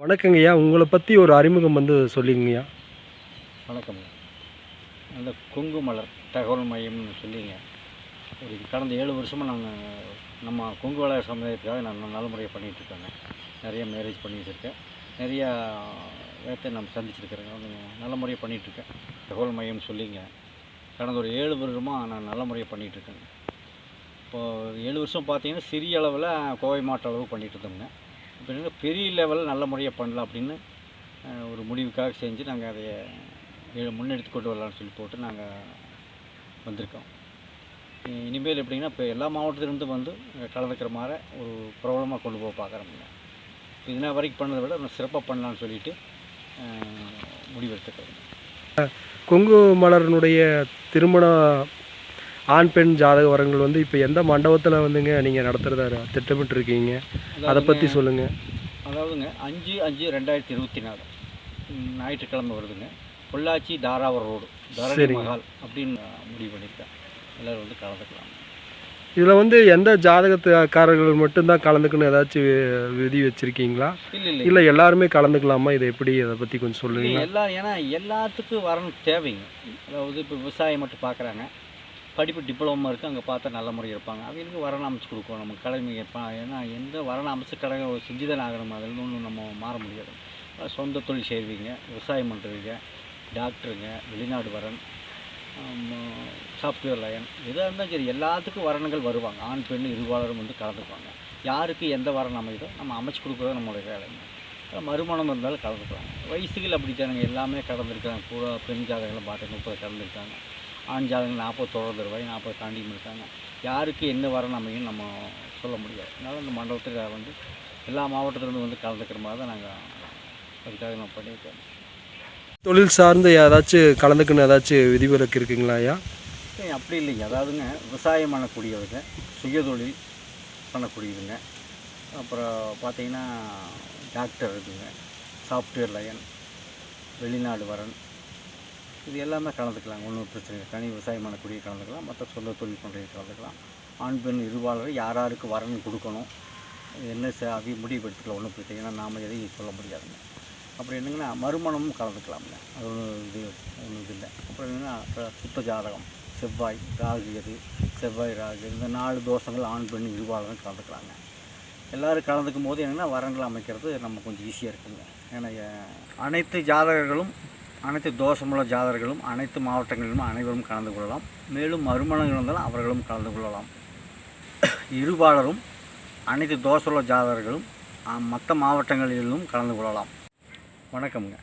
வணக்கங்கய்யா. உங்களை பற்றி ஒரு அறிமுகம் வந்து சொல்லிங்கய்யா. வணக்கம் அந்த கொங்கு மலர் தகவல் மையம்னு சொல்லிங்க. ஒரு கடந்த ஏழு வருஷமாக நாங்கள் நம்ம கொங்கு வளர் சமுதாயத்துக்காக நான் நல்ல முறையை பண்ணிகிட்ருக்கேங்க. நிறைய மேரேஜ் பண்ணிகிட்டு இருக்கேன் நிறையா இடத்தை நம்ம சந்திச்சிருக்கிறேங்க. நல்ல முறையை பண்ணிகிட்டு இருக்கேன் தகவல் மையம் சொல்லிங்க. கடந்த ஒரு ஏழு வருஷமாக நான் நல்ல முறையை பண்ணிகிட்டு இருக்கேங்க இப்போது ஏழு வருஷம் பார்த்தீங்கன்னா சிறிய அளவில் கோவை மாவட்ட அளவு பண்ணிகிட்டு இருந்தோங்க இப்போ பெரிய லெவலில் நல்ல முறையாக பண்ணலாம் அப்படின்னு ஒரு முடிவுக்காக செஞ்சு நாங்கள் அதை முன்னெடுத்து கொண்டு வரலாம்னு சொல்லி போட்டு நாங்கள் வந்திருக்கோம். இனிமேல் எப்படின்னா இப்போ எல்லா மாவட்டத்திலிருந்து வந்து கலந்துக்கிற மாதிரி ஒரு ப்ராப்ளமாக கொண்டு போக பார்க்குறோம்ல இதுனா வரைக்கும் பண்ணதை விட நம்ம சிறப்பாக பண்ணலாம்னு சொல்லிட்டு முடிவெடுத்துக்கிறோம். கொங்கு மலரனுடைய திருமண ஆண் பெண் ஜாதக வரங்கள் வந்து இப்போ எந்த மண்டபத்தில் வந்துங்க நீங்கள் நடத்துகிறதா திட்டமிட்டுருக்கீங்க. அதை பற்றி சொல்லுங்கள் அதாவதுங்க. அஞ்சு அஞ்சு ரெண்டாயிரத்தி இருபத்தி நாலு. ஞாயிற்றுக்கிழமை வருதுங்க. பொள்ளாச்சி தாராவரம் ரோடு. சரிங்க. மகால் அப்படின்னு முடிவு பண்ணியிருக்கேன். எல்லோரும் வந்து கலந்துக்கலாம். இதில் வந்து எந்த ஜாதகத்துக்காரர்கள் மட்டும்தான் கலந்துக்கணும் ஏதாச்சும் விதி வச்சுருக்கீங்களா? இல்லை இல்லை. எல்லாருமே கலந்துக்கலாமா? இதை எப்படி அதை பற்றி கொஞ்சம் இல்லை, சொல்லுவீங்களா? எல்லா ஏன்னா எல்லாத்துக்கும் வரணும் தேவைங்க. அதாவது இப்போ விவசாயம் மட்டும் பார்க்குறாங்க படிப்பு டிப்ளமோ இருக்குது அங்கே பார்த்தா நல்ல முறை இருப்பாங்க. அவங்களுக்கு வரணும் அமைச்சு கொடுக்கணும்? நம்ம கடமை எப்பா ஏன்னா எந்த வரணும் அமைச்சு கடை செஞ்சுதான் ஆகணும்? அதில் ஒன்றும் நம்ம மாற முடியாது. சொந்த தொழில் செய்வீங்க விவசாயம் பண்ணுறீங்க டாக்டருங்க வெளிநாடு வரன் சாஃப்ட்வேர் லயன் எதாக இருந்தாலும் சரி எல்லாத்துக்கும் வரணுங்கள் வருவாங்க. ஆண் பெண் இருபாலரும் வந்து கலந்துக்குவாங்க. யாருக்கு எந்த வரணும் அமையுதோ நம்ம அமைச்சு கொடுக்குறது நம்மளுடைய வேலைங்க மறுமணம் இருந்தாலும் கலந்துக்குவாங்க. வயசுகள் அப்படி தானுங்க எல்லாமே கலந்துருக்காங்க பூரா பெண் ஜாதகங்கள் பார்த்து முப்பது கலந்துருக்காங்க ஆண் ஜாதகங்கள் நாற்பது தொடர்ந்து ரூபாய் நாற்பது தாண்டியும் இருக்காங்க யாருக்கு என்ன வரணும் அமையும் நம்ம சொல்ல முடியாது. அதனால் இந்த மண்டபத்தில் வந்து எல்லா மாவட்டத்திலேருந்து வந்து கலந்துக்கிற மாதிரி தான் நாங்கள் அதுக்காக நான் பண்ணியிருக்கோம். தொழில் சார்ந்து ஏதாச்சும் கலந்துக்கணும் ஏதாச்சும் விதிவிலக்கு இருக்குங்களா ஐயா? அப்படி இல்லைங்க அதாவதுங்க விவசாயம் பண்ணக்கூடியவங்க சுயதொழில் பண்ணக்கூடியவங்க அப்புறம் பார்த்தீங்கன்னா டாக்டர் இருக்குங்க சாஃப்ட்வேர் லயன் வெளிநாடு வரன் இது எல்லாமே கலந்துக்கலாம். ஒன்றும் பிரச்சனை இல்லை. தனி விவசாயம் பண்ணக்கூடிய கலந்துக்கலாம். மற்ற சொந்த தொழில் பண்ணுறது கலந்துக்கலாம். ஆண் பெண் இருவாளர் யார் யாருக்கு வரன் கொடுக்கணும்? என்ன ச- அவி முடிவு எடுத்துக்கலாம் ஒன்றும் பிரச்சனை ஏன்னா நாம் எதையும் சொல்ல முடியாதுங்க. அப்புறம் என்னங்கன்னா மறுமணமும் கலந்துக்கலாம்ங்க. அது ஒன்றும் இது ஒன்றும் இது இல்லை. அப்புறம் என்னென்னா சுத்த ஜாதகம். செவ்வாய் ராகு எது? செவ்வாய் ராகு. இந்த நாலு தோஷங்கள் ஆண் பெண் இருவாளரும் கலந்துக்கலாங்க. எல்லோரும் கலந்துக்கும் போது என்னென்னா வரங்கள் அமைக்கிறது நம்ம கொஞ்சம் ஈஸியாக இருக்குங்க. ஏன்னா அனைத்து ஜாதகர்களும் அனைத்து தோஷமுள்ள ஜாதகர்களும் அனைத்து மாவட்டங்களிலும் அனைவரும் கலந்து கொள்ளலாம். மேலும் மறுமணங்கள் இருந்தாலும் அவர்களும் கலந்து கொள்ளலாம். இருபாலரும் அனைத்து தோஷமுள்ள ஜாதகர்களும் மற்ற மாவட்டங்களிலும் கலந்து கொள்ளலாம். வணக்கம்ங்க.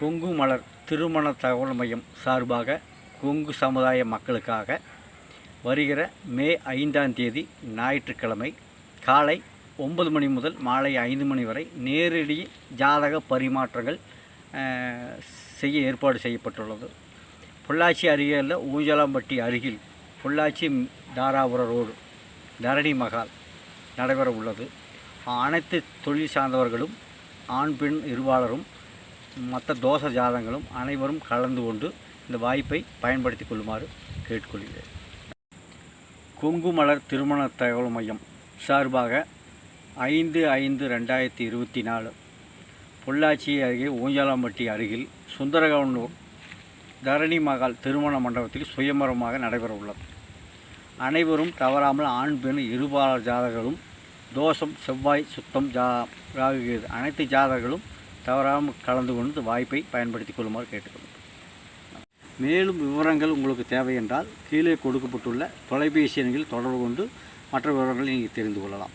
கொங்கு மலர் திருமண தகவல் மையம் சார்பாக கொங்கு சமுதாய மக்களுக்காக வருகிற மே ஐந்தாம் தேதி ஞாயிற்றுக்கிழமை காலை ஒன்பது மணி முதல் மாலை ஐந்து மணி வரை நேரடி ஜாதக பரிமாற்றங்கள் செய்ய ஏற்பாடு செய்யப்பட்டுள்ளது. பொள்ளாச்சி அருகில் ஊஞ்சலாம்பட்டி அருகில் பொள்ளாச்சி தாராபுர ரோடு தரணி மகால் நடைபெற உள்ளது. அனைத்து தொழில் சார்ந்தவர்களும் ஆண் பெண் இருவாளரும் மற்ற தோச ஜாதங்களும் அனைவரும் கலந்து கொண்டு இந்த வாய்ப்பை பயன்படுத்திக் கொள்ளுமாறு கேட்டுக்கொள்கிறேன். கொங்கு மலர் திருமண தகவல் மையம் சார்பாக ஐந்து ஐந்து ரெண்டாயிரத்தி இருபத்தி நாலு பொள்ளாச்சி அருகே ஊஞ்சாலாம்பட்டி அருகில் சுந்தரகவனூர் தரணி மகால் திருமண மண்டபத்தில் சுயமரமாக நடைபெற உள்ளது அனைவரும் தவறாமல் ஆண் பெண் இருபாலர் ஜாதகர்களும் தோஷம் செவ்வாய் சுத்தம் ஜா ராகுகிறது அனைத்து ஜாதகர்களும் தவறாமல் கலந்து கொண்டு வாய்ப்பை பயன்படுத்தி கொள்ளுமாறு கேட்டுக்கொள்ளும் மேலும் விவரங்கள் உங்களுக்கு தேவை என்றால் கீழே கொடுக்கப்பட்டுள்ள தொலைபேசி எண்ணில் தொடர்பு கொண்டு மற்ற விவரங்களை நீங்கள் தெரிந்து கொள்ளலாம்.